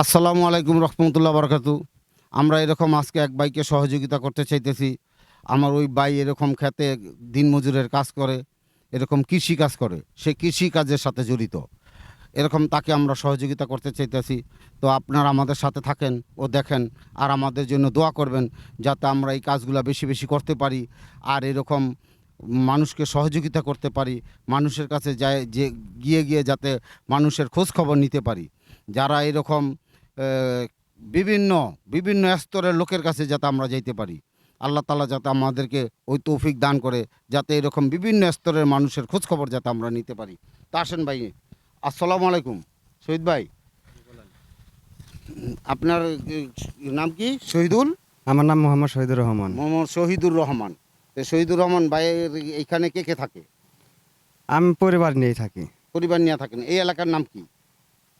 আসসালামু আলাইকুম রহমতুল্লাহ বরকাতু। আমরা এরকম আজকে এক বাইকে সহযোগিতা করতে চাইতেছি। আমার ওই বাই এরকম খেতে দিনমজুরের কাজ করে, এরকম কৃষি কাজ করে, সে কৃষি কাজের সাথে জড়িত। এরকম তাকে আমরা সহযোগিতা করতে চাইতেছি। তো আপনারা আমাদের সাথে থাকেন ও দেখেন আর আমাদের জন্য দোয়া করবেন যাতে আমরা এই কাজগুলো বেশি বেশি করতে পারি আর এরকম মানুষকে সহযোগিতা করতে পারি, মানুষের কাছে যায়, যে গিয়ে গিয়ে যাতে মানুষের খোঁজ খবর নিতে পারি। যারা এরকম বিভিন্ন বিভিন্ন স্তরের লোকের কাছে যাতে আমরা যাইতে পারি। আল্লাহ তালা যাতে আমাদেরকে ওই তৌফিক দান করে যাতে এরকম বিভিন্ন স্তরের মানুষের খোঁজখবর যাতে আমরা নিতে পারি। তা আসেন ভাই আসসালামু আলাইকুম। শহীদ ভাই। আপনার নাম কি? শহীদুল। আমার নাম মোহাম্মদ শহীদুর রহমান। মোহাম্মদ শহীদুর রহমান। শহীদুর রহমান ভাইয়ের এইখানে কে কে থাকে? আমি পরিবার নিয়ে থাকি। পরিবার নিয়ে থাকেন। এই এলাকার নাম কি?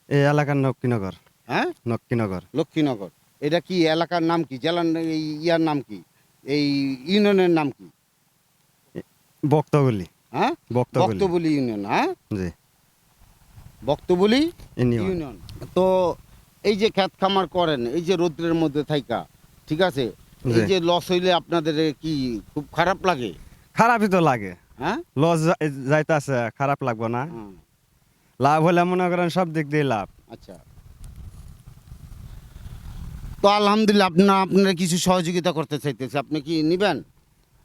এই এলাকার নক্কিনগর হ্যাঁ? নক্কিনগর লক্ষ্মীনগর। এটা কি এলাকার নাম কি? জেলার এই ইয়ার নাম কি? এই ইউনিয়নের নাম কি? বক্তগুলি হ্যাঁ? বক্তবলি। ইউনিয়ন হ্যাঁ? জি। বক্তবলি ইউনিয়ন। ইউনিয়ন। তো এই যে খ্যাত খামার করেন এই যে রৌদ্রের মধ্যে থাইকা ঠিক আছে? এই যে লস হইলে আপনাদের কি খুব খারাপ লাগে? খারাপই তো লাগে। হ্যাঁ? লস যাইতাছে খারাপ লাগবে না। লাভ হলে মনে করেন সব দিক দিয়ে লাভ। আচ্ছা। তো আলহামদুলিল্লাহ আপনার আপনারা কিছু সহযোগিতা করতে চাইতেছে। আপনি কি নিবেন?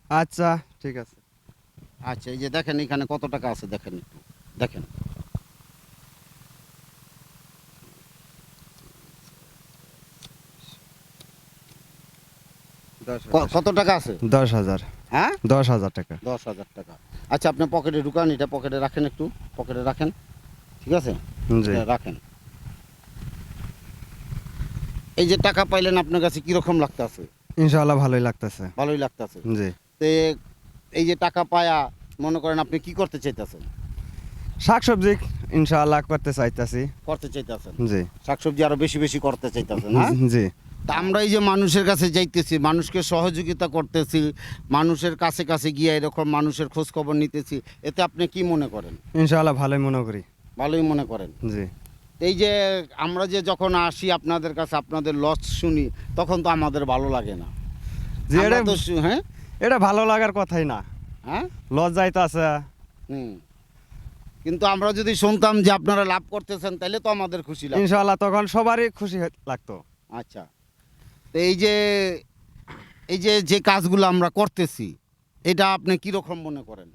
আচ্ছা ঠিক আছে। আচ্ছা এই যে দেখেন এখানে কত টাকা আছে দেখেন একটু। দেখেন। কত টাকা আছে? দশ হাজার। হ্যাঁ? দশ হাজার টাকা। দশ হাজার টাকা। আচ্ছা আপনি পকেটে ঢুকান এটা পকেটে রাখেন একটু। পকেটে রাখেন। ঠিক আছে? রাখেন। এই যে টাকা পাইলেন আপনার কাছে কীরকম লাগতেছে? ইনশাআল্লাহ ভালোই লাগতেছে। ভালোই লাগতেছে। জি। তে এই যে টাকা পায়া মনে করেন আপনি কি করতে চাইতেছেন? শাকসবজি ইনশাআল্লাহ করতে চাইতাছি। করতে চাইতেছেন? জি। শাকসবজি আরও বেশি বেশি করতে চাইতেছেন হ্যাঁ? জি। তা আমরা এই যে মানুষের কাছে যাইতেছি মানুষকে সহযোগিতা করতেছি মানুষের কাছে কাছে গিয়ে এরকম মানুষের খোঁজ খবর নিতেছি এতে আপনি কি মনে করেন? ইনশাআল্লাহ ভালোই মনে করি। ভালোই মনে করেন? জি। এই যে আমরা যে যখন আসি আপনাদের কাছে আপনাদের লস শুনি তখন তো আমাদের ভালো লাগে না। আমরা এটা তো হ্যাঁ? এটা ভালো লাগার কথাই না। হ্যাঁ? লস যাইতাছে হুম। কিন্তু আমরা যদি শুনতাম যে আপনারা লাভ করতেছেন তাহলে তো আমাদের খুশি লাগতো। ইনশাআল্লাহ তখন সবারই খুশি লাগতো। আচ্ছা। তো এই যে এই যে যে কাজগুলো আমরা করতেছি এটা আপনি কীরকম মনে করেন?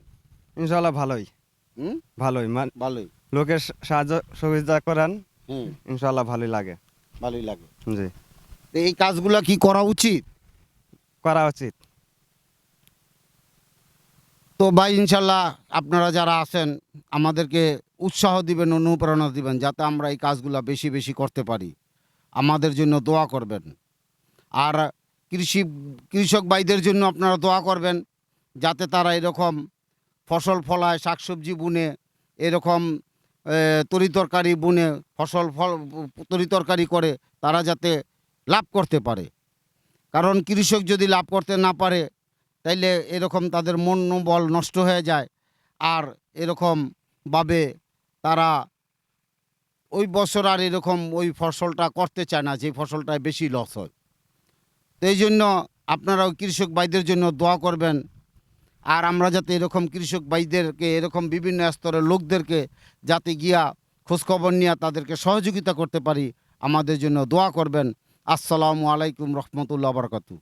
ইনশাআল্লাহ ভালোই। হুম? ভালোই মান ভালোই। লোকের সাহায্য সুবিধা করেন। হুম। ইনশাআল্লাহ ভালোই লাগে। ভালোই লাগে। জি। তো এই কাজগুলো কি করা উচিত? করা উচিত। তো ভাই ইনশাল্লাহ আপনারা যারা আছেন আমাদেরকে উৎসাহ দিবেন অনুপ্রেরণা দিবেন যাতে আমরা এই কাজগুলো বেশি বেশি করতে পারি। আমাদের জন্য দোয়া করবেন। আর কৃষি কৃষক ভাইদের জন্য আপনারা দোয়া করবেন যাতে তারা এরকম ফসল ফলায় শাকসবজি বুনে এরকম তরিতরকারি বুনে ফসল ফল তরিতরকারি করে তারা যাতে লাভ করতে পারে। কারণ কৃষক যদি লাভ করতে না পারে, তাইলে এরকম তাদের মনোবল নষ্ট হয়ে যায়। আর এরকমভাবে তারা ওই বছর আর এরকম ওই ফসলটা করতে চায় না, যে ফসলটায় বেশি লস হয়। তো এই জন্য আপনারা কৃষক ভাইদের জন্য দোয়া করবেন। আর আমরা যাতে এরকম কৃষক ভাইদেরকে, এরকম বিভিন্ন স্তরের লোকদেরকে যাতে গিয়া খোঁজখবর নিয়ে তাদেরকে সহযোগিতা করতে পারি, আমাদের জন্য দোয়া করবেন। আসসালামু আলাইকুম রহমতুল্লাহ বরকাতু